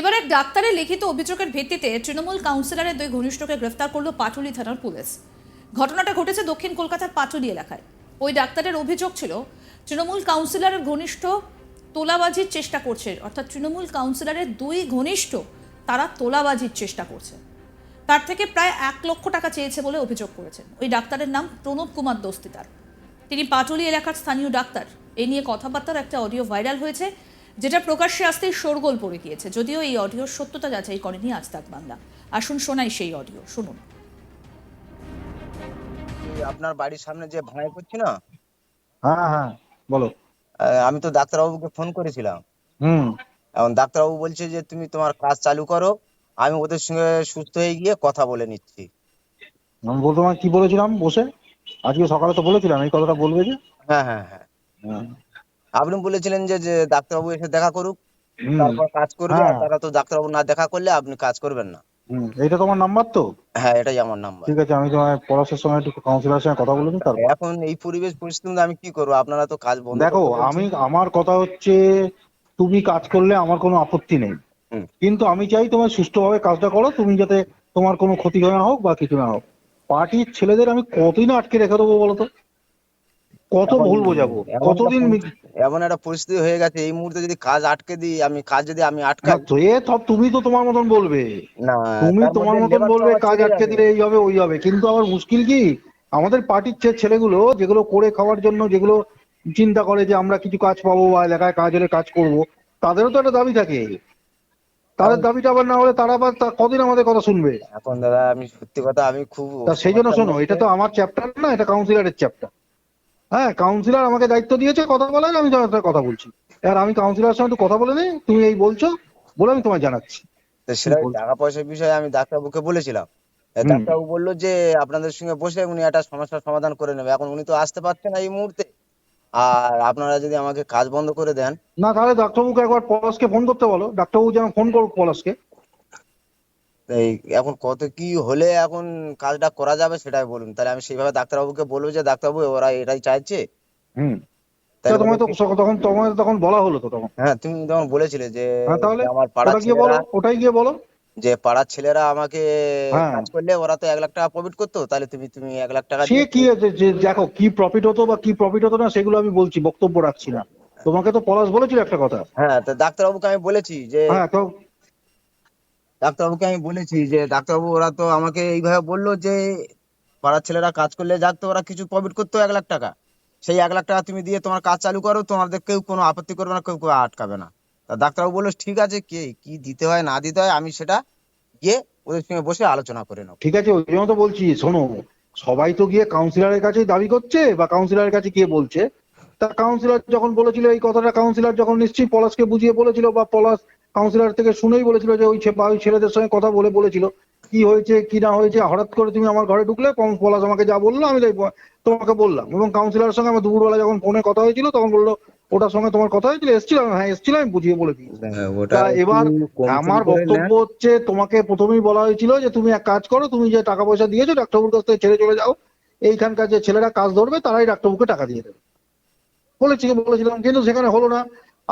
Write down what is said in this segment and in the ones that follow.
এবার এক ডাক্তারের লিখিত অভিযোগের ভিত্তিতে তৃণমূল কাউন্সিলরের দুই ঘনিষ্ঠকে গ্রেফতার করল পাটুলি থানার পুলিশ। ঘটনাটা ঘটেছে দক্ষিণ কলকাতার পাটুলি এলাকায়। ওই ডাক্তারের অভিযোগ ছিল, তৃণমূল কাউন্সিলরের ঘনিষ্ঠ তোলাবাজির চেষ্টা করছে, অর্থাৎ তৃণমূল কাউন্সিলরের দুই ঘনিষ্ঠ তারা তোলাবাজির চেষ্টা করছে। তার থেকে প্রায় এক লক্ষ টাকা চেয়েছে বলে অভিযোগ করেছেন। ওই ডাক্তারের নাম প্রণব কুমার দস্তিদার তিনি পাটুলি এলাকার স্থানীয় ডাক্তার। এই নিয়ে কথাবার্তার একটা অডিও ভাইরাল হয়েছে। যেটা প্রকাশ্যে আসতেই শোরগোল পড়ে গিয়েছে। যদিও এই অডিওর সত্যতা যাচাই করেনি আজ তাক বাংলা। আসুন শোনাই সেই অডিও শুনুন। আপনার বাড়ির সামনে যে ভাঙাই করছি না? হ্যাঁ হ্যাঁ বলো। আমি তো ডাক্তারবাবুকে ফোন করেছিলাম। হুম। এখন ডাক্তারবাবু বলছে যে তুমি তোমার কাজ চালু করো আমি ওদের সঙ্গে সুস্থ হয়ে গিয়ে কথা বলে নিচ্ছি। আমি বলতে কি বলেছিলাম বসে? আজকে সকালে তো বলেছিলাম এই কথাটা বলবে যে? হ্যাঁ হ্যাঁ হ্যাঁ। হ্যাঁ। আপনি বলেছিলেন যে যে ডাক্তারবাবু এসে দেখা করুক তারপর কাজ করবে আর হ্যাঁ। তারা তো ডাক্তারবাবু না দেখা করলে আপনি কাজ করবেন না। এইটা তোমার নাম্বার তো? হ্যাঁ এটাই আমার নাম্বার। ঠিক আছে আমি তোমার পলাশের সঙ্গে একটু কাউন্সিলরের সঙ্গে কথা বলে নিই তারপর। এখন এই পরিবেশ পরিস্থিতিতে আমি কি করব? আপনারা তো কাজ বন্ধ দেখো আমি আমার কথা হচ্ছে তুমি কাজ করলে আমার কোনো আপত্তি নেই। কিন্তু আমি চাই তোমার সুষ্ঠুভাবে কাজটা করো তুমি যাতে তোমার কোনো ক্ষতি না হোক বা কিছু না হোক। পার্টির ছেলেদের আমি কতদিন আটকে রেখে দেবো বলো তো? কত ভুল বোঝাবো? কতদিন এমন একটা পরিস্থিতি হয়ে গেছে এই মুহূর্তে যদি কাজ আটকে দিই আমি কাজ যদি আমি সব তুমি তো তোমার মতন বলবে। না তুমি তোমার মতন বলবে কাজ আটকে দিলে এই হবে ওই হবে। কিন্তু আবার মুশকিল কি? আমাদের পার্টির ছেলেগুলো যেগুলো করে খাওয়ার জন্য যেগুলো চিন্তা করে যে আমরা কিছু কাজ পাবো বা এলাকায় কাজ হলে কাজ করব তাদেরও তো একটা দাবি থাকে। তাদের দাবিটা আবার না হলে তারা আবার কদিন আমাদের কথা শুনবে? এখন দাদা আমি সত্যি কথা আমি খুব তা সেই জন্য শোনো এটা তো আমার চ্যাপ্টার না এটা কাউন্সিলরের চ্যাপ্টার হ্যাঁ কাউন্সিলর আমাকে দায়িত্ব দিয়েছে কথা বলার আমি তোমার সাথে কথা বলছি। এবার আমি কাউন্সিলরের সঙ্গে কথা বলে নিই তুমি এই বলছো বলে আমি তোমায় জানাচ্ছি। সেটা? টাকা পয়সার বিষয়ে আমি ডাক্তারবাবুকে বলেছিলাম। ডাক্তারবাবু বলল যে আপনাদের সঙ্গে বসে উনি একটা সমস্যার সমাধান করে নেবে। এখন উনি তো আসতে পারছেন না এই মুহূর্তে। আর আপনারা যদি আমাকে কাজ বন্ধ করে দেন। না তাহলে ডাক্তারবাবুকে একবার পলাশকে ফোন করতে বলো। ডাক্তারবাবু যেন ফোন করুক পলাশকে। এই এখন কত কি হলে এখন কাজটা করা যাবে সেটাই বলুন। তাহলে আমি সেইভাবে ডাক্তারবাবুকে বলব যে ডাক্তারবাবু ওরা এটাই চাইছে? হুম। তোমায় তো তখন তোমায় তখন বলা হলো তো তখন। হ্যাঁ তুমি তখন বলেছিলে যে হ্যাঁ তাহলে আমার পাড়ার ছেলেরা ওটাই গিয়ে বলো। যে পাড়ার ছেলেরা আমাকে হ্যাঁ। কাজ করলে ওরা তো এক লাখ টাকা প্রফিট করতো তাহলে তুমি তুমি এক লাখ টাকা সে কি আছে যে দেখো কি প্রফিট হতো বা কি প্রফিট হতো না সেগুলো আমি বলছি বক্তব্য রাখছি না। তোমাকে তো পলাশ বলেছিল একটা কথা। হ্যাঁ তো ডাক্তারবাবুকে আমি বলেছি যে হ্যাঁ তো ডাক্তারবাবুকে আমি বলেছি যে, ডাক্তারবাবু, ওরা তো আমাকে এইভাবে বলল যে, পাড়ার ছেলেরা কাজ করলে যাক তো, ওরা কিছু প্রফিট করতো এক লাখ টাকা। সেই এক লাখ টাকা তুমি দিয়ে তোমার কাজ চালু করো, তোমাদের কেউ কোনো আপত্তি করবে না, কেউ কেউ আটকাবে না। তা ডাক্তারবাবু বলল, ঠিক আছে, কে, কি দিতে হয়, না দিতে হয়, আমি সেটা গিয়ে ওদের সঙ্গে বসে আলোচনা করে নেব। ঠিক আছে, ওই জন্য তো বলছি, শোনো, সবাই তো গিয়ে কাউন্সিলরের কাছেই দাবি করছে, বা কাউন্সিলরের কাছে গিয়ে বলছে? তা কাউন্সিলর যখন বলেছিল এই কথাটা কাউন্সিলর যখন নিশ্চয়ই পলাশকে বুঝিয়ে বলেছিল, বা পলাশ কাউন্সিলর থেকে শুনেই বলেছিল যে ওই ওই ছেলেদের সঙ্গে কথা বলে বলেছিল। কি হয়েছে কি না হয়েছে হঠাৎ করে তুমি আমার ঘরে ঢুকলে পলাশ আমাকে যা বলল আমি তাই তোমাকে বললাম। এবং কাউন্সিলরের সঙ্গে আমার দুপুরবেলা যখন ফোনে কথা হয়েছিল তখন বলল ওটার সঙ্গে তোমার কথা হয়েছিল এসেছিলাম হ্যাঁ এসেছিলাম আমি বুঝিয়ে বলে দিই তা এবার আমার বক্তব্য হচ্ছে তোমাকে প্রথমেই বলা হয়েছিল যে তুমি এক কাজ করো তুমি যে টাকা পয়সা দিয়েছ ডাক্তারবাবুর কাছ থেকে ছেড়ে চলে যাও। এইখানকার যে ছেলেরা কাজ ধরবে তারাই ডাক্তারবাবুকে টাকা দিয়ে দেবে। বলেছি বলেছিলাম কিন্তু সেখানে হলো না।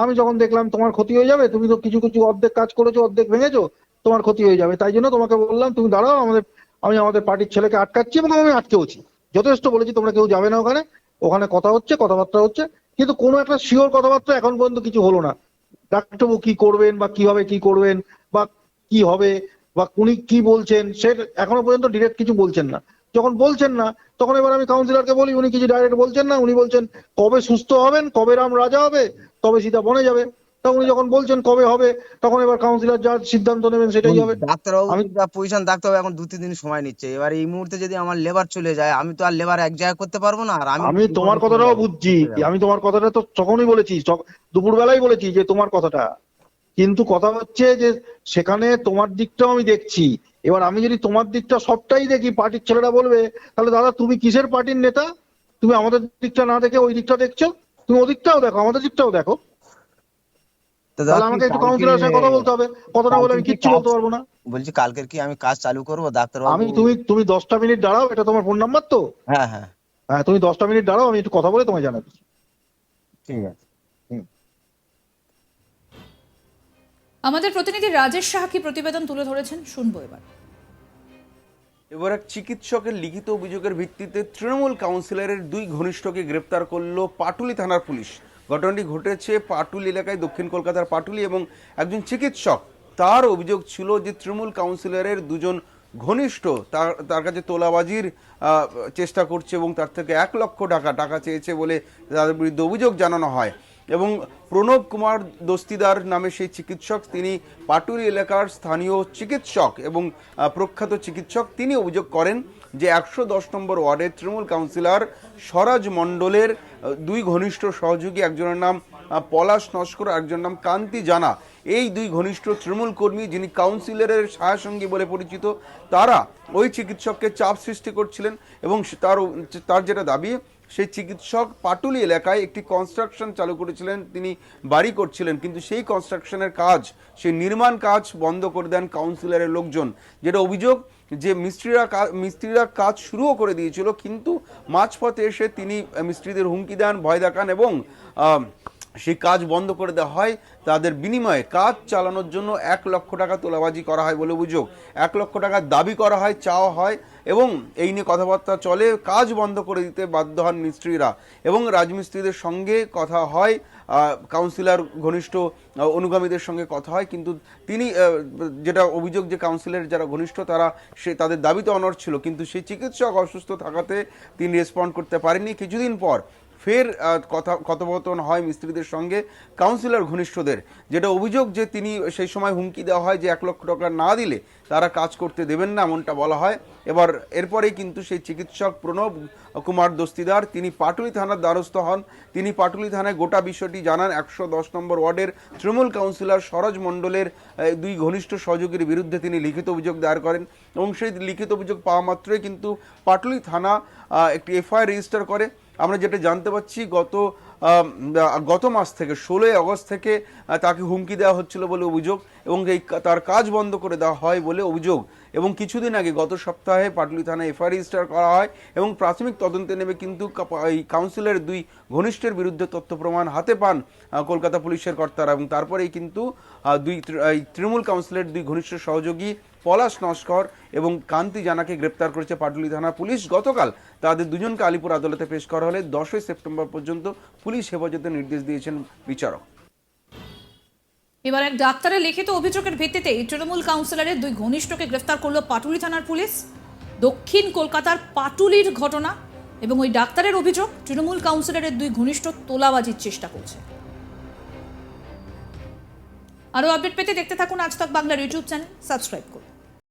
আমি যখন দেখলাম তোমার ক্ষতি হয়ে যাবে, তুমি তো কিছু কিছু অর্ধেক কাজ করেছ, অর্ধেক ভেঙেছো, তোমার ক্ষতি হয়ে যাবে। তাই জন্য তোমাকে বললাম, তুমি দাঁড়াও, আমাদের, আমি আমাদের পার্টির ছেলেকে আটকাচ্ছি এবং আমি আটকেওছি যথেষ্ট বলেছি, তোমরা কেউ যাবে না ওখানে। ওখানে কথা হচ্ছে, কথাবার্তা হচ্ছে, কিন্তু কোনো একটা শিওর কথাবার্তা এখন পর্যন্ত কিছু হলো না। ডাক্তারবাবু কি করবেন, বা কীভাবে কি করবেন, বা কি হবে, বা উনি কি বলছেন, সে এখনও পর্যন্ত ডিরেক্ট কিছু বলছেন না। যখন বলছেন না, তখন এবার আমি কাউন্সিলরকে বলি, উনি কিছু ডাইরেক্ট বলছেন না, উনি বলছেন, কবে সুস্থ হবেন? কবে রাম রাজা হবে? তবে সীতা বনে যাবে। তা উনি যখন বলছেন কবে হবে তখন এবার কাউন্সিলর যা সিদ্ধান্ত নেবেন সেটাই হবে। ডাক্তারবাবু আমি- যা পজিশন ডাক্তারবাবু এখন দু তিন দিন সময় নিচ্ছে। এবার এই মুহূর্তে যদি আমার লেবার চলে যায় আমি তো আর লেবার এক জায়গায় করতে পারব না আর আমি আমি তোমার কথাটাও বুঝছি। আমি তোমার কথাটা তো তখনই বলেছি দুপুর বেলায় বলেছি যে তোমার কথাটা। কিন্তু কথা হচ্ছে যে সেখানে তোমার দিকটাও আমি দেখছি। এবার আমি যদি তোমার দিকটা সবটাই দেখি পার্টির ছেলেরা বলবে তাহলে দাদা তুমি কিসের পার্টির নেতা? তুমি আমাদের দিকটা না দেখে ওই দিকটা দেখছ? তুমি ওদিকটাও দেখো আমাদের দিকটাও দেখো। দাদা তাহলে আমাকে একটু কাউন্সিলরের সঙ্গে কথা বলতে হবে। কথা না বলে আমি কিচ্ছু বলতে পারব না। বলছি কালকের কি আমি কাজ চালু করব? ডাক্তারবাবু আমি তুমি তুমি দশটা মিনিট দাঁড়াও এটা তোমার ফোন নাম্বার তো? হ্যাঁ হ্যাঁ। হ্যাঁ তুমি দশটা মিনিট দাঁড়াও আমি একটু কথা বলে তোমায় জানাচ্ছি। ঠিক আছে। আমাদের প্রতিনিধি রাজেশ সাহা কি প্রতিবেদন তুলে ধরেছেন? শুনব এবার। এবার এক চিকিৎসকের লিখিত অভিযোগের ভিত্তিতে তৃণমূল কাউন্সিলরের দুই ঘনিষ্ঠকে গ্রেপ্তার করল পাটুলি থানার পুলিশ। ঘটনাটি ঘটেছে পাটুলি এলাকায় দক্ষিণ কলকাতার পাটুলি এবং একজন চিকিৎসক। তার অভিযোগ ছিল যে তৃণমূল কাউন্সিলরের দুজন ঘনিষ্ঠ তার তার কাছে তোলাবাজির চেষ্টা করছে এবং তার থেকে এক লক্ষ টাকা টাকা চেয়েছে বলে তাদের বিরুদ্ধে অভিযোগ জানানো হয়। এবং প্রণব কুমার দস্তিদার নামে সেই চিকিৎসক, তিনি পাটুরি এলাকার স্থানীয় চিকিৎসক এবং প্রখ্যাত চিকিৎসক, তিনি অভিযোগ করেন যে একশো দশ নম্বর ওয়ার্ডের তৃণমূল কাউন্সিলর স্বরাজ মণ্ডলের দুই ঘনিষ্ঠ সহযোগী, একজনের নাম পলাশ নস্কর একজনের নাম কান্তি জানা। এই দুই ঘনিষ্ঠ তৃণমূল কর্মী যিনি কাউন্সিলরের সহায়সঙ্গী বলে পরিচিত, তারা ওই চিকিৎসককে চাপ সৃষ্টি করছিলেন এবং তার তার যেটা দাবি সেই চিকিৎসক পাটুলি এলাকায় একটি কনস্ট্রাকশন চালু করেছিলেন, তিনি বাড়ি করছিলেন, কিন্তু সেই কনস্ট্রাকশনের কাজ, সেই নির্মাণ কাজ বন্ধ করে দেন কাউন্সিলরের লোকজন। যেটা অভিযোগ যে মিস্ত্রিরা মিস্ত্রিরা কাজ শুরুও করে দিয়েছিল, কিন্তু মাঝপথে এসে তিনি মিস্ত্রিদের হুমকি দেন, ভয় দেখান এবং সেই কাজ বন্ধ করে দেওয়া হয়, তাদের বিনিময়ে কাজ চালানোর জন্য এক লক্ষ টাকা তোলাবাজি করা হয় বলে অভিযোগ। এক লক্ষ টাকা দাবি করা হয়, চাওয়া হয় এবং এই নিয়ে কথাবার্তা চলে, কাজ বন্ধ করে দিতে বাধ্য হন মিস্ত্রিরা এবং রাজমিস্ত্রিদের সঙ্গে কথা হয় কাউন্সিলর ঘনিষ্ঠ অনুগামীদের সঙ্গে কথা হয়, কিন্তু তিনি যেটা অভিযোগ যে কাউন্সিলরের যারা ঘনিষ্ঠ, তারা সে, তাদের দাবিতে অনর ছিল, কিন্তু সেই চিকিৎসক অসুস্থ থাকাতে তিনি রেসপন্ড করতে পারেননি। কিছুদিন পর ফের কথা, কথোপকথন হয় মিস্ত্রিদের সঙ্গে কাউন্সিলর ঘনিষ্ঠদের, যেটা অভিযোগ যে তিনি সেই সময় হুমকি দেওয়া হয় যে এক লক্ষ টাকা না দিলে তারা কাজ করতে দেবেন না, এমনটা বলা হয়। এবার, এরপরেই কিন্তু সেই চিকিৎসক প্রণব কুমার দস্তিদার, তিনি পাটুলি থানার দ্বারস্থ হন। তিনি পাটুলি থানায় গোটা বিষয়টি জানান। একশো দশ নম্বর ওয়ার্ডের তৃণমূল কাউন্সিলর সরোজ মণ্ডলের দুই ঘনিষ্ঠ সহযোগীর বিরুদ্ধে তিনি লিখিত অভিযোগ দায়ের করেন এবং সেই লিখিত অভিযোগ পাওয়া মাত্রই কিন্তু পাটুলি থানা একটি এফআইআর রেজিস্টার করে। আমরা যেটা জানতে পাচ্ছি, গত গত মাস থেকে, ষোলোই আগস্ট থেকে তাকে হুমকি দেওয়া হচ্ছিল বলে অভিযোগ এবং এই তার কাজ বন্ধ করে দেওয়া হয় বলে অভিযোগ। এবং কিছুদিন আগে, গত সপ্তাহে পাটলি থানায় এফআইআর রেজিস্টার করা হয় এবং প্রাথমিক তদন্তে নেমে কিন্তু এই কাউন্সিলের দুই ঘনিষ্ঠের বিরুদ্ধে তথ্য প্রমাণ হাতে পান কলকাতা পুলিশের কর্তারা এবং তারপরেই কিন্তু দুই তৃণমূল কাউন্সিলের দুই ঘনিষ্ঠ সহযোগী পলাশ নস্কর এবং কান্তি জানাকে গ্রেপ্তার করেছে পাটুলি থানা পুলিশ। গতকাল তাদের দুজনকে আলিপুর আদালতে পেশ করা হলে দশই সেপ্টেম্বর পর্যন্ত পুলিশ হেফাজতে নির্দেশ দিয়েছেন বিচারক। এবার এক ডাক্তারের লিখিত অভিযোগের ভিত্তিতে তৃণমূল কাউন্সিলরের দুই ঘনিষ্ঠকে গ্রেফতার করল পাটুলি থানার পুলিশ। দক্ষিণ কলকাতার পাটুলির ঘটনা এবং ওই ডাক্তারের অভিযোগ তৃণমূল কাউন্সিলরের দুই ঘনিষ্ঠ তোলাবাজির চেষ্টা করছে। আরও আপডেট পেতে দেখতে থাকুন আজ তক বাংলার ইউটিউব চ্যানেল। সাবস্ক্রাইব করুন।